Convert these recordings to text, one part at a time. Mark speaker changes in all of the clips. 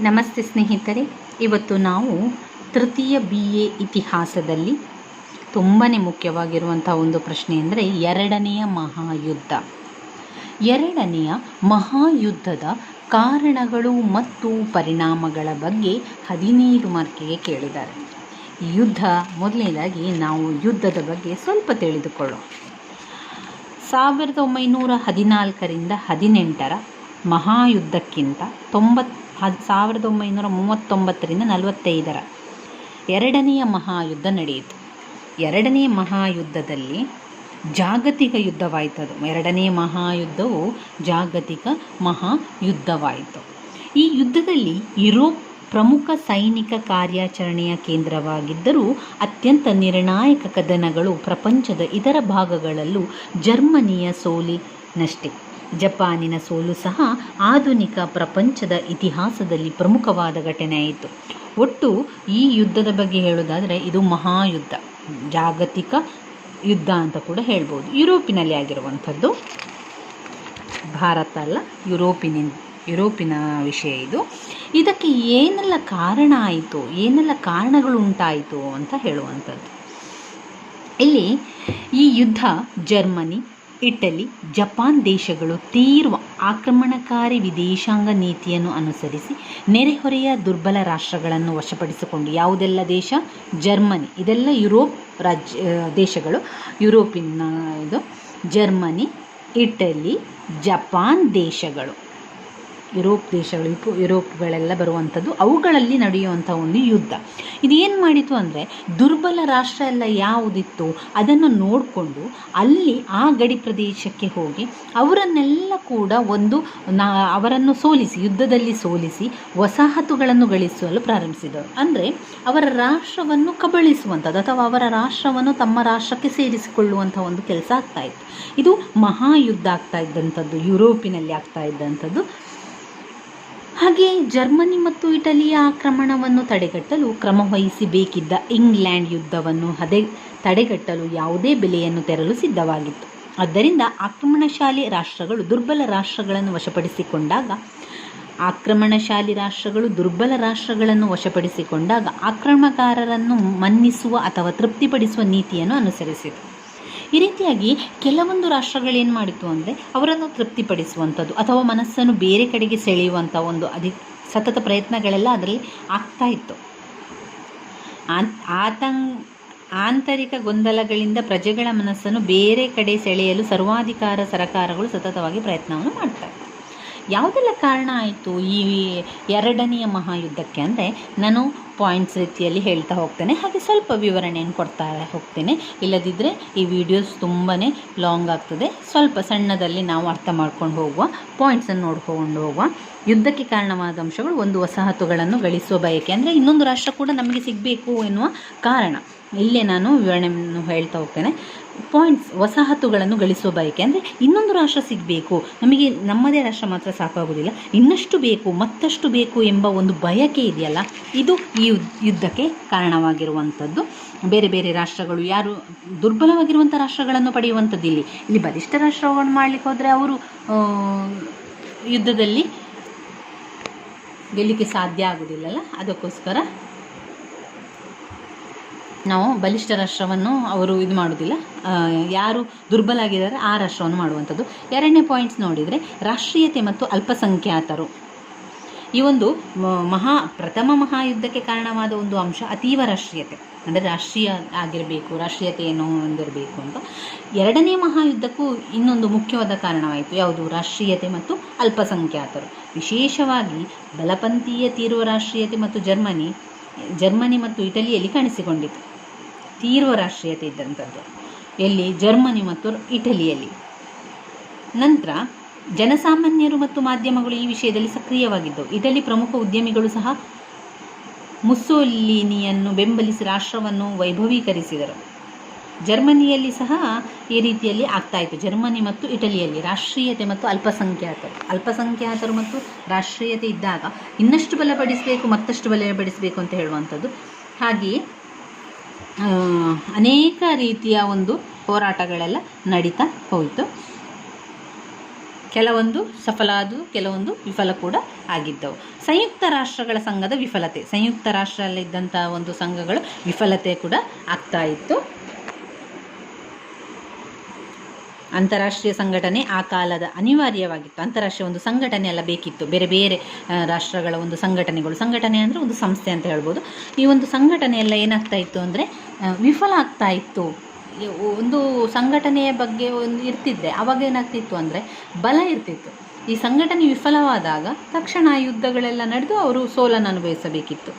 Speaker 1: ನಮಸ್ತೆ ಸ್ನೇಹಿತರೆ, ಇವತ್ತು ನಾವು ತೃತೀಯ ಬಿ ಎ ಇತಿಹಾಸದಲ್ಲಿ ತುಂಬಾ ಮುಖ್ಯವಾಗಿರುವಂಥ ಒಂದು ಪ್ರಶ್ನೆ ಅಂದರೆ ಎರಡನೆಯ ಮಹಾಯುದ್ಧ. ಎರಡನೆಯ ಮಹಾಯುದ್ಧದ ಕಾರಣಗಳು ಮತ್ತು ಪರಿಣಾಮಗಳ ಬಗ್ಗೆ ಹದಿನೈದು ಮಾರ್ಕಿಗೆ ಕೇಳಿದ್ದಾರೆ. ಯುದ್ಧ ಮೊದಲನೇದಾಗಿ ನಾವು ಯುದ್ಧದ ಬಗ್ಗೆ ಸ್ವಲ್ಪ ತಿಳಿದುಕೊಳ್ಳೋಣ. ಸಾವಿರದ ಒಂಬೈನೂರ ಹದಿನಾಲ್ಕರಿಂದ ಹದಿನೆಂಟರ ಮಹಾಯುದ್ಧಕ್ಕಿಂತ ತೊಂಬತ್ ಹ- ಸಾವಿರದ ಒಂಬೈನೂರ ಮೂವತ್ತೊಂಬತ್ತರಿಂದ ನಲವತ್ತೈದರ ಎರಡನೆಯ ಮಹಾಯುದ್ಧ ನಡೆಯಿತು. ಎರಡನೇ ಮಹಾಯುದ್ಧದಲ್ಲಿ ಜಾಗತಿಕ ಯುದ್ಧವಾಯಿತು ಎರಡನೇ ಮಹಾಯುದ್ಧವು ಜಾಗತಿಕ ಮಹಾಯುದ್ಧವಾಯಿತು. ಈ ಯುದ್ಧದಲ್ಲಿ ಯುರೋಪ್ ಪ್ರಮುಖ ಸೈನಿಕ ಕಾರ್ಯಾಚರಣೆಯ ಕೇಂದ್ರವಾಗಿದ್ದರೂ ಅತ್ಯಂತ ನಿರ್ಣಾಯಕ ಕದನಗಳು ಪ್ರಪಂಚದ ಇತರ ಭಾಗಗಳಲ್ಲೂ ಜರ್ಮನಿಯ ಸೋಲಿನಷ್ಟೇ. ಜಪಾನಿನ ಸೋಲು ಸಹ ಆಧುನಿಕ ಪ್ರಪಂಚದ ಇತಿಹಾಸದಲ್ಲಿ ಪ್ರಮುಖವಾದ ಘಟನೆಯಾಯಿತು ಒಟ್ಟು ಈ ಯುದ್ಧದ ಬಗ್ಗೆ ಹೇಳೋದಾದರೆ ಇದು ಮಹಾಯುದ್ಧ, ಜಾಗತಿಕ ಯುದ್ಧ ಅಂತ ಕೂಡ ಹೇಳ್ಬೋದು. ಯುರೋಪಿನಲ್ಲಿ ಆಗಿರುವಂಥದ್ದು. ಭಾರತ ಅಲ್ಲ ಯುರೋಪಿನ ಯುರೋಪಿನ ವಿಷಯ ಇದು. ಇದಕ್ಕೆ ಏನೆಲ್ಲ ಕಾರಣ ಆಯಿತು, ಏನೆಲ್ಲ ಕಾರಣಗಳು ಉಂಟಾಯಿತು ಅಂತ ಹೇಳುವಂಥದ್ದು. ಇಲ್ಲಿ ಈ ಯುದ್ಧ ಜರ್ಮನಿ ಇಟಲಿ, ಜಪಾನ್ ದೇಶಗಳು ತೀವ್ರ ಆಕ್ರಮಣಕಾರಿ ವಿದೇಶಾಂಗ ನೀತಿಯನ್ನು ಅನುಸರಿಸಿ ನೆರೆಹೊರೆಯ ದುರ್ಬಲ ರಾಷ್ಟ್ರಗಳನ್ನು ವಶಪಡಿಸಿಕೊಂಡು ಯಾವುದೆಲ್ಲ ದೇಶ? ಜರ್ಮನಿ. ಇದೆಲ್ಲ ಯುರೋಪ್ ರಾಜ್ಯ ದೇಶಗಳು. ಯುರೋಪಿನ, ಇದು ಜರ್ಮನಿ, ಇಟಲಿ, ಜಪಾನ್ ದೇಶಗಳು. ಯುರೋಪ್ ದೇಶಗಳು ಯುಪು ಯುರೋಪ್ಗಳೆಲ್ಲ ಬರುವಂಥದ್ದು ಅವುಗಳಲ್ಲಿ ನಡೆಯುವಂಥ ಒಂದು ಯುದ್ಧ. ಇದೇನು ಮಾಡಿತು ಅಂದರೆ ದುರ್ಬಲ ರಾಷ್ಟ್ರ ಎಲ್ಲ ಯಾವುದಿತ್ತು ಅದನ್ನು ನೋಡಿಕೊಂಡು ಅಲ್ಲಿ ಆ ಗಡಿ ಪ್ರದೇಶಕ್ಕೆ ಹೋಗಿ ಅವರನ್ನೆಲ್ಲ ಕೂಡ ಒಂದು ನಾ, ಅವರನ್ನು ಸೋಲಿಸಿ, ಯುದ್ಧದಲ್ಲಿ ಸೋಲಿಸಿ ವಸಾಹತುಗಳನ್ನು ಗಳಿಸಲು ಪ್ರಾರಂಭಿಸಿದರು. ಅಂದರೆ ಅವರ ರಾಷ್ಟ್ರವನ್ನು ಕಬಳಿಸುವಂಥದ್ದು ಅಥವಾ ಅವರ ರಾಷ್ಟ್ರವನ್ನು ತಮ್ಮ ರಾಷ್ಟ್ರಕ್ಕೆ ಸೇರಿಸಿಕೊಳ್ಳುವಂಥ ಒಂದು ಕೆಲಸ ಆಗ್ತಾ ಇತ್ತು. ಇದು ಮಹಾಯುದ್ಧ ಆಗ್ತಾ ಇದ್ದಂಥದ್ದು, ಯುರೋಪಿನಲ್ಲಿ ಆಗ್ತಾ ಇದ್ದಂಥದ್ದು. ಹಾಗೆ ಜರ್ಮನಿ ಮತ್ತು ಇಟಲಿಯ ಆಕ್ರಮಣವನ್ನು ತಡೆಗಟ್ಟಲು ಕ್ರಮವಹಿಸಬೇಕಿದ್ದ ಇಂಗ್ಲೆಂಡ್ ಯುದ್ಧವನ್ನು ಹದೆ, ತಡೆಗಟ್ಟಲು ಯಾವುದೇ ಬೆಲೆಯನ್ನು ತೆರಲು ಸಿದ್ಧವಾಗಿತ್ತು. ಆದ್ದರಿಂದ ಆಕ್ರಮಣಶಾಲಿ ರಾಷ್ಟ್ರಗಳು ದುರ್ಬಲ ರಾಷ್ಟ್ರಗಳನ್ನು ವಶಪಡಿಸಿಕೊಂಡಾಗ, ಆಕ್ರಮಣಶಾಲಿ ರಾಷ್ಟ್ರಗಳು ದುರ್ಬಲ ರಾಷ್ಟ್ರಗಳನ್ನು ವಶಪಡಿಸಿಕೊಂಡಾಗ ಆಕ್ರಮಣಕಾರರನ್ನು ಮನ್ನಿಸುವ ಅಥವಾ ತೃಪ್ತಿಪಡಿಸುವ ನೀತಿಯನ್ನು ಅನುಸರಿಸಿತು. ಈ ರೀತಿಯಾಗಿ ಕೆಲವೊಂದು ರಾಷ್ಟ್ರಗಳೇನು ಮಾಡಿತು ಅಂದರೆ ಅವರನ್ನು ತೃಪ್ತಿಪಡಿಸುವಂಥದ್ದು ಅಥವಾ ಮನಸ್ಸನ್ನು ಬೇರೆ ಕಡೆಗೆ ಸೆಳೆಯುವಂಥ ಒಂದು ಅಧಿ ಸತತ ಪ್ರಯತ್ನಗಳೆಲ್ಲ ಅದರಲ್ಲಿ ಆಗ್ತಾ ಇತ್ತು. ಆತಂ ಆಂತರಿಕ ಗೊಂದಲಗಳಿಂದ ಪ್ರಜೆಗಳ ಮನಸ್ಸನ್ನು ಬೇರೆ ಕಡೆ ಸೆಳೆಯಲು ಸರ್ವಾಧಿಕಾರ ಸರಕಾರಗಳು ಸತತವಾಗಿ ಪ್ರಯತ್ನವನ್ನು ಮಾಡ್ತವೆ ಯಾವುದೆಲ್ಲ ಕಾರಣ ಆಯಿತು ಈ ಎರಡನೆಯ ಮಹಾಯುದ್ಧಕ್ಕೆ ಅಂದರೆ ನಾನು ಪಾಯಿಂಟ್ಸ್ ರೀತಿಯಲ್ಲಿ ಹೇಳ್ತಾ ಹೋಗ್ತೇನೆ. ಹಾಗೆ ಸ್ವಲ್ಪ ವಿವರಣೆಯನ್ನು ಕೊಡ್ತಾ ಹೋಗ್ತೇನೆ. ಇಲ್ಲದಿದ್ದರೆ ಈ ವಿಡಿಯೋಸ್ ತುಂಬಾ ಲಾಂಗ್ ಆಗ್ತದೆ. ಸ್ವಲ್ಪ ಸಣ್ಣದಲ್ಲಿ ನಾವು ಅರ್ಥ ಮಾಡ್ಕೊಂಡು ಹೋಗುವ ಪಾಯಿಂಟ್ಸನ್ನು ನೋಡ್ಕೊಂಡು ಹೋಗುವ. ಯುದ್ಧಕ್ಕೆ ಕಾರಣವಾದ ಅಂಶಗಳು ಒಂದು ವಸಾಹತುಗಳನ್ನು ಗಳಿಸುವ ಬಯಕೆ. ಅಂದರೆ ಇನ್ನೊಂದು ರಾಷ್ಟ್ರ ಕೂಡ ನಮಗೆ ಸಿಗಬೇಕು ಎನ್ನುವ ಕಾರಣ. ಇಲ್ಲೇ ನಾನು ವಿವರಣೆಯನ್ನು ಹೇಳ್ತಾ ಹೋಗ್ತೇನೆ. ಪಾಯಿಂಟ್ಸ್ ವಸಾಹತುಗಳನ್ನು ಗಳಿಸುವ ಬಯಕೆ ಅಂದರೆ ಇನ್ನೊಂದು ರಾಷ್ಟ್ರ ಸಿಗಬೇಕು. ನಮಗೆ ನಮ್ಮದೇ ರಾಷ್ಟ್ರ ಮಾತ್ರ ಸಾಕಾಗೋದಿಲ್ಲ. ಇನ್ನಷ್ಟು ಬೇಕು, ಮತ್ತಷ್ಟು ಬೇಕು ಎಂಬ ಒಂದು ಬಯಕೆ ಇದೆಯಲ್ಲ, ಇದು ಈ ಯುದ್ಧಕ್ಕೆ ಕಾರಣವಾಗಿರುವಂಥದ್ದು. ಬೇರೆ ಬೇರೆ ರಾಷ್ಟ್ರಗಳು ಯಾರು ದುರ್ಬಲವಾಗಿರುವಂಥ ರಾಷ್ಟ್ರಗಳನ್ನು ಪಡೆಯುವಂಥದ್ದು ಇಲ್ಲಿ. ಇಲ್ಲಿ ಬಲಿಷ್ಠ ರಾಷ್ಟ್ರವನ್ನು ಮಾಡಲಿಕ್ಕೆ ಹೋದರೆ ಅವರು ಯುದ್ಧದಲ್ಲಿ ಗೆಲ್ಲಲಿಕ್ಕೆ ಸಾಧ್ಯ ಆಗೋದಿಲ್ಲಲ್ಲ. ಅದಕ್ಕೋಸ್ಕರ ನಾವು ಬಲಿಷ್ಠ ರಾಷ್ಟ್ರವನ್ನು ಅವರು ಇದು ಮಾಡೋದಿಲ್ಲ. ಯಾರು ದುರ್ಬಲ ಆಗಿದ್ದಾರೆ ಆ ರಾಷ್ಟ್ರವನ್ನು ಮಾಡುವಂಥದ್ದು. ಎರಡನೇ ಪಾಯಿಂಟ್ಸ್ ನೋಡಿದರೆ ರಾಷ್ಟ್ರೀಯತೆ ಮತ್ತು ಅಲ್ಪಸಂಖ್ಯಾತರು. ಈ ಒಂದು ಮಹಾ, ಪ್ರಥಮ ಮಹಾಯುದ್ಧಕ್ಕೆ ಕಾರಣವಾದ ಒಂದು ಅಂಶ ಅತೀವ ರಾಷ್ಟ್ರೀಯತೆ. ಅಂದರೆ ರಾಷ್ಟ್ರೀಯ ಆಗಿರಬೇಕು, ರಾಷ್ಟ್ರೀಯತೆಯನ್ನು ಹೊಂದಿರಬೇಕು ಅಂತ. ಎರಡನೇ ಮಹಾಯುದ್ಧಕ್ಕೂ ಇನ್ನೊಂದು ಮುಖ್ಯವಾದ ಕಾರಣವಾಯಿತು. ಯಾವುದು? ರಾಷ್ಟ್ರೀಯತೆ ಮತ್ತು ಅಲ್ಪಸಂಖ್ಯಾತರು. ವಿಶೇಷವಾಗಿ ಬಲಪಂಥೀಯ ತೀರುವ ರಾಷ್ಟ್ರೀಯತೆ ಮತ್ತು ಜರ್ಮನಿ ಜರ್ಮನಿ ಮತ್ತು ಇಟಲಿಯಲ್ಲಿ ಕಾಣಿಸಿಕೊಂಡಿತು ತೀವ್ರ ರಾಷ್ಟ್ರೀಯತೆ ಇದ್ದಂಥದ್ದು. ಎಲ್ಲಿ? ಜರ್ಮನಿ ಮತ್ತು ಇಟಲಿಯಲ್ಲಿ. ನಂತರ ಜನಸಾಮಾನ್ಯರು ಮತ್ತು ಮಾಧ್ಯಮಗಳು ಈ ವಿಷಯದಲ್ಲಿ ಸಕ್ರಿಯವಾಗಿದ್ದವು ಇಟಲಿ ಪ್ರಮುಖ ಉದ್ಯಮಿಗಳು ಸಹ ಮುಸ್ಸೋಲಿನಿಯನ್ನು ಬೆಂಬಲಿಸಿ ರಾಷ್ಟ್ರವನ್ನು ವೈಭವೀಕರಿಸಿದರು. ಜರ್ಮನಿಯಲ್ಲಿ ಸಹ ಈ ರೀತಿಯಲ್ಲಿ ಆಗ್ತಾ ಇತ್ತು. ಜರ್ಮನಿ ಮತ್ತು ಇಟಲಿಯಲ್ಲಿ ರಾಷ್ಟ್ರೀಯತೆ ಮತ್ತು ಅಲ್ಪಸಂಖ್ಯಾತರು ಅಲ್ಪಸಂಖ್ಯಾತರು ಮತ್ತು ರಾಷ್ಟ್ರೀಯತೆ ಇದ್ದಾಗ ಇನ್ನಷ್ಟು ಬಲಪಡಿಸಬೇಕು, ಮತ್ತಷ್ಟು ಬಲಪಡಿಸಬೇಕು ಅಂತ ಹೇಳುವಂಥದ್ದು. ಹಾಗೆಯೇ ಅನೇಕ ರೀತಿಯ ಒಂದು ಹೋರಾಟಗಳೆಲ್ಲ ನಡೀತಾ ಹೋಯಿತು. ಕೆಲವೊಂದು ಸಫಲ ಆದವು ಕೆಲವೊಂದು ವಿಫಲ ಕೂಡ ಆಗಿದ್ದವು. ಸಂಯುಕ್ತ ರಾಷ್ಟ್ರಗಳ ಸಂಘದ ವಿಫಲತೆ, ಸಂಯುಕ್ತ ರಾಷ್ಟ್ರದಲ್ಲಿದ್ದಂಥ ಒಂದು ಸಂಘಗಳು ವಿಫಲತೆ ಕೂಡ ಆಗ್ತಾ ಇತ್ತು. ಅಂತಾರಾಷ್ಟ್ರೀಯ ಸಂಘಟನೆ ಆ ಕಾಲದ ಅನಿವಾರ್ಯವಾಗಿತ್ತು. ಅಂತಾರಾಷ್ಟ್ರೀಯ ಒಂದು ಸಂಘಟನೆ ಎಲ್ಲ ಬೇಕಿತ್ತು. ಬೇರೆ ಬೇರೆ ರಾಷ್ಟ್ರಗಳ ಒಂದು ಸಂಘಟನೆಗಳು. ಸಂಘಟನೆ ಅಂದರೆ ಒಂದು ಸಂಸ್ಥೆ ಅಂತ ಹೇಳ್ಬೋದು. ಈ ಒಂದು ಸಂಘಟನೆ ಎಲ್ಲ ಏನಾಗ್ತಾ ಇತ್ತು ಅಂದರೆ ವಿಫಲ ಆಗ್ತಾ ಇತ್ತು. ಒಂದು ಸಂಘಟನೆಯ ಬಗ್ಗೆ ಒಂದು ಇರ್ತಿದ್ದೆ. ಆವಾಗ ಏನಾಗ್ತಿತ್ತು ಅಂದರೆ ಬಲ ಇರ್ತಿತ್ತು. ಈ ಸಂಘಟನೆ ವಿಫಲವಾದಾಗ ತಕ್ಷಣ ಯುದ್ಧಗಳೆಲ್ಲ ನಡೆದು ಅವರು ಸೋಲನ್ನು ಅನುಭವಿಸಬೇಕಿತ್ತು.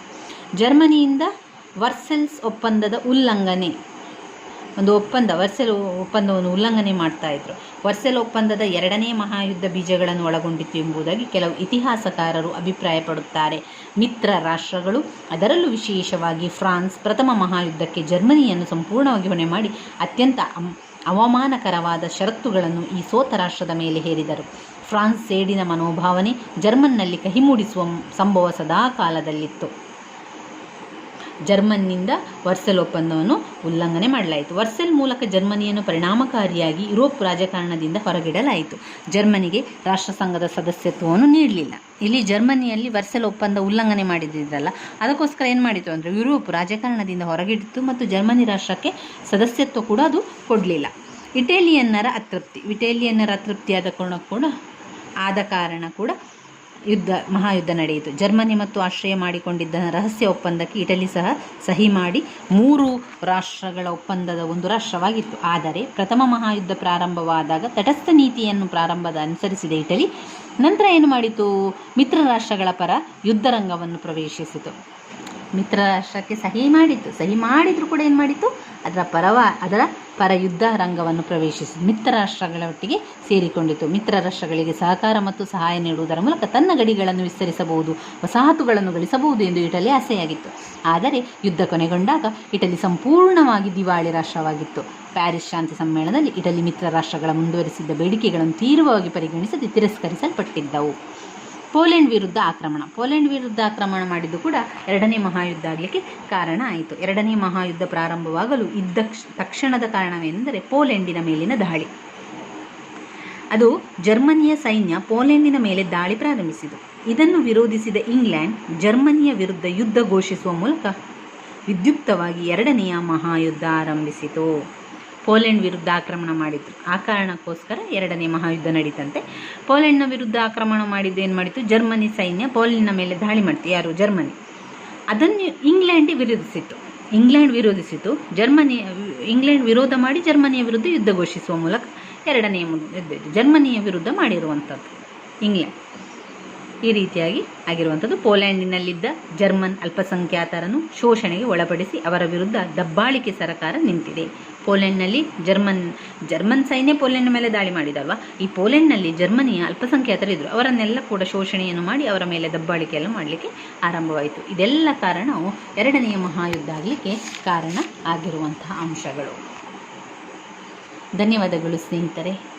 Speaker 1: ಜರ್ಮನಿಯಿಂದ ವರ್ಸೆಲ್ಸ್ ಒಪ್ಪಂದದ ಉಲ್ಲಂಘನೆ. ಒಂದು ಒಪ್ಪಂದ ವರ್ಸೆಲ್ ಒಪ್ಪಂದವನ್ನು ಉಲ್ಲಂಘನೆ ಮಾಡ್ತಾ ಇದ್ರು. ವರ್ಸೆಲ್ ಒಪ್ಪಂದದ ಎರಡನೇ ಮಹಾಯುದ್ಧ ಬೀಜಗಳನ್ನು ಒಳಗೊಂಡಿತ್ತು ಎಂಬುದಾಗಿ ಕೆಲವು ಇತಿಹಾಸಕಾರರು ಅಭಿಪ್ರಾಯಪಡುತ್ತಾರೆ. ಮಿತ್ರ ರಾಷ್ಟ್ರಗಳು, ಅದರಲ್ಲೂ ವಿಶೇಷವಾಗಿ ಫ್ರಾನ್ಸ್ ಪ್ರಥಮ ಮಹಾಯುದ್ಧಕ್ಕೆ ಜರ್ಮನಿಯನ್ನು ಸಂಪೂರ್ಣವಾಗಿ ಹೊಣೆ ಮಾಡಿ ಅತ್ಯಂತ ಅವಮಾನಕರವಾದ ಷರತ್ತುಗಳನ್ನು ಈ ಸೋತ ರಾಷ್ಟ್ರದ ಮೇಲೆ ಹೇರಿದರು. ಫ್ರಾನ್ಸ್ ಸೇಡಿನ ಮನೋಭಾವನೆ ಜರ್ಮನ್ನಲ್ಲಿ ಕಹಿ ಮೂಡಿಸುವ ಸಂಭವ ಸದಾ ಕಾಲದಲ್ಲಿತ್ತು. ಜರ್ಮನ್ನಿಂದ ವರ್ಸೆಲ್ ಒಪ್ಪಂದವನ್ನು ಉಲ್ಲಂಘನೆ ಮಾಡಲಾಯಿತು. ವರ್ಸೆಲ್ ಮೂಲಕ ಜರ್ಮನಿಯನ್ನು ಪರಿಣಾಮಕಾರಿಯಾಗಿ ಯುರೋಪ್ ರಾಜಕಾರಣದಿಂದ ಹೊರಗಿಡಲಾಯಿತು. ಜರ್ಮನಿಗೆ ರಾಷ್ಟ್ರಸಂಘದ ಸದಸ್ಯತ್ವವನ್ನು ನೀಡಲಿಲ್ಲ. ಇಲ್ಲಿ ಜರ್ಮನಿಯಲ್ಲಿ ವರ್ಸೆಲ್ ಒಪ್ಪಂದ ಉಲ್ಲಂಘನೆ ಮಾಡಿದ್ರಲ್ಲ ಅದಕ್ಕೋಸ್ಕರ ಏನು ಮಾಡಿತು ಅಂದರೆ ಯುರೋಪ್ ರಾಜಕಾರಣದಿಂದ ಹೊರಗಿಡಿತು ಮತ್ತು ಜರ್ಮನಿ ರಾಷ್ಟ್ರಕ್ಕೆ ಸದಸ್ಯತ್ವ ಕೂಡ ಅದು ಕೊಡಲಿಲ್ಲ. ಇಟೇಲಿಯನ್ನರ ಅತೃಪ್ತಿ, ಇಟಾಲಿಯನ್ನರ ಅತೃಪ್ತಿಯಾದ ಕಾರಣ ಕೂಡ ಆದ ಕಾರಣ ಕೂಡ ಯುದ್ಧ, ಮಹಾಯುದ್ಧ ನಡೆಯಿತು. ಜರ್ಮನಿ ಮತ್ತು ಆಶ್ರಯ ಮಾಡಿಕೊಂಡಿದ್ದ ರಹಸ್ಯ ಒಪ್ಪಂದಕ್ಕೆ ಇಟಲಿ ಸಹ ಸಹಿ ಮಾಡಿ ಮೂರು ರಾಷ್ಟ್ರಗಳ ಒಪ್ಪಂದದ ಒಂದು ರಾಷ್ಟ್ರವಾಗಿತ್ತು. ಆದರೆ ಪ್ರಥಮ ಮಹಾಯುದ್ಧ ಪ್ರಾರಂಭವಾದಾಗ ತಟಸ್ಥ ನೀತಿಯನ್ನು ಪ್ರಾರಂಭದ ಅನುಸರಿಸಿದ ಇಟಲಿ, ನಂತರ ಏನು ಮಾಡಿತು? ಮಿತ್ರ ರಾಷ್ಟ್ರಗಳ ಪರ ಯುದ್ಧರಂಗವನ್ನು ಪ್ರವೇಶಿಸಿತು. ಮಿತ್ರ ರಾಷ್ಟ್ರಕ್ಕೆ ಸಹಿ ಮಾಡಿತ್ತು. ಸಹಿ ಮಾಡಿದರೂ ಕೂಡ ಏನು ಮಾಡಿತ್ತು? ಅದರ ಪರವ, ಅದರ ಪರ ಯುದ್ಧ ರಂಗವನ್ನು ಪ್ರವೇಶಿಸಿ ಮಿತ್ರ ರಾಷ್ಟ್ರಗಳ ಒಟ್ಟಿಗೆ ಸೇರಿಕೊಂಡಿತು. ಮಿತ್ರ ರಾಷ್ಟ್ರಗಳಿಗೆ ಸಹಕಾರ ಮತ್ತು ಸಹಾಯ ನೀಡುವುದರ ಮೂಲಕ ತನ್ನ ಗಡಿಗಳನ್ನು ವಿಸ್ತರಿಸಬಹುದು, ವಸಾಹತುಗಳನ್ನು ಗಳಿಸಬಹುದು ಎಂದು ಇಟಲಿ ಆಸೆಯಾಗಿತ್ತು. ಆದರೆ ಯುದ್ಧ ಕೊನೆಗೊಂಡಾಗ ಇಟಲಿ ಸಂಪೂರ್ಣವಾಗಿ ದಿವಾಳಿ ರಾಷ್ಟ್ರವಾಗಿತ್ತು. ಪ್ಯಾರಿಸ್ ಶಾಂತಿ ಸಮ್ಮೇಳನದಲ್ಲಿ ಇಟಲಿ ಮಿತ್ರ ರಾಷ್ಟ್ರಗಳ ಮುಂದುವರಿಸಿದ್ದ ಬೇಡಿಕೆಗಳನ್ನು ತೀವ್ರವಾಗಿ ಪರಿಗಣಿಸದೆ ತಿರಸ್ಕರಿಸಲ್ಪಟ್ಟಿದ್ದವು. ಪೋಲೆಂಡ್ ವಿರುದ್ಧ ಆಕ್ರಮಣ. ಪೋಲೆಂಡ್ ವಿರುದ್ಧ ಆಕ್ರಮಣ ಮಾಡಿದ್ದು ಕೂಡ ಎರಡನೇ ಮಹಾಯುದ್ಧ ಆಗಲಿಕ್ಕೆ ಕಾರಣ ಆಯಿತು. ಎರಡನೇ ಮಹಾಯುದ್ಧ ಪ್ರಾರಂಭವಾಗಲು ಇದ್ದ ತಕ್ಷಣದ ಕಾರಣವೆಂದರೆ ಪೋಲೆಂಡಿನ ಮೇಲಿನ ದಾಳಿ. ಅದು ಜರ್ಮನಿಯ ಸೈನ್ಯ ಪೋಲೆಂಡಿನ ಮೇಲೆ ದಾಳಿ ಪ್ರಾರಂಭಿಸಿತು. ಇದನ್ನು ವಿರೋಧಿಸಿದ ಇಂಗ್ಲೆಂಡ್ ಜರ್ಮನಿಯ ವಿರುದ್ಧ ಯುದ್ಧ ಘೋಷಿಸುವ ಮೂಲಕ ವಿದ್ಯುಕ್ತವಾಗಿ ಎರಡನೆಯ ಮಹಾಯುದ್ಧ ಆರಂಭಿಸಿತು. ಪೋಲೆಂಡ್ ವಿರುದ್ಧ ಆಕ್ರಮಣ ಮಾಡಿದ್ರು. ಆ ಕಾರಣಕ್ಕೋಸ್ಕರ ಎರಡನೇ ಮಹಾಯುದ್ಧ ನಡೀತಂತೆ. ಪೋಲೆಂಡ್ನ ವಿರುದ್ಧ ಆಕ್ರಮಣ ಮಾಡಿದ್ದು ಏನು ಮಾಡಿತು ಜರ್ಮನಿ ಸೈನ್ಯ ಪೋಲೆಂಡ್ನ ಮೇಲೆ ದಾಳಿ ಮಾಡ್ತು. ಯಾರು? ಜರ್ಮನಿ. ಅದನ್ನು ಇಂಗ್ಲೆಂಡ್ ವಿರೋಧಿಸಿತ್ತು. ಇಂಗ್ಲೆಂಡ್ ವಿರೋಧಿಸಿತು ಜರ್ಮನಿ, ಇಂಗ್ಲೆಂಡ್ ವಿರೋಧ ಮಾಡಿ ಜರ್ಮನಿಯ ವಿರುದ್ಧ ಯುದ್ಧ ಘೋಷಿಸುವ ಮೂಲಕ ಎರಡನೆಯ ಯುದ್ಧ. ಜರ್ಮನಿಯ ವಿರುದ್ಧ ಮಾಡಿರುವಂಥದ್ದು. ಇಂಗ್ಲೆಂಡ್. ಈ ರೀತಿಯಾಗಿ ಆಗಿರುವಂಥದ್ದು. ಪೋಲ್ಯಾಂಡಿನಲ್ಲಿದ್ದ ಜರ್ಮನ್ ಅಲ್ಪಸಂಖ್ಯಾತರನ್ನು ಶೋಷಣೆಗೆ ಒಳಪಡಿಸಿ ಅವರ ವಿರುದ್ಧ ದಬ್ಬಾಳಿಕೆ ಸರ್ಕಾರ ನಿಂತಿದೆ. ಪೋಲೆಂಡ್ನಲ್ಲಿ ಜರ್ಮನ್ ಜರ್ಮನ್ ಸೈನ್ಯ ಪೋಲೆಂಡ್ ಮೇಲೆ ದಾಳಿ ಮಾಡಿದಲ್ವಾ? ಈ ಪೋಲೆಂಡ್ನಲ್ಲಿ ಜರ್ಮನಿಯ ಅಲ್ಪಸಂಖ್ಯಾತರಿದ್ದರು ಅವರನ್ನೆಲ್ಲ ಕೂಡ ಶೋಷಣೆಯನ್ನು ಮಾಡಿ ಅವರ ಮೇಲೆ ದಬ್ಬಾಳಿಕೆಯನ್ನು ಮಾಡಲಿಕ್ಕೆ ಆರಂಭವಾಯಿತು. ಇದೆಲ್ಲ ಕಾರಣವು ಎರಡನೆಯ ಮಹಾಯುದ್ಧ ಆಗಲಿಕ್ಕೆ ಕಾರಣ ಆಗಿರುವಂತಹ ಅಂಶಗಳು. ಧನ್ಯವಾದಗಳು ಸ್ನೇಹಿತರೆ.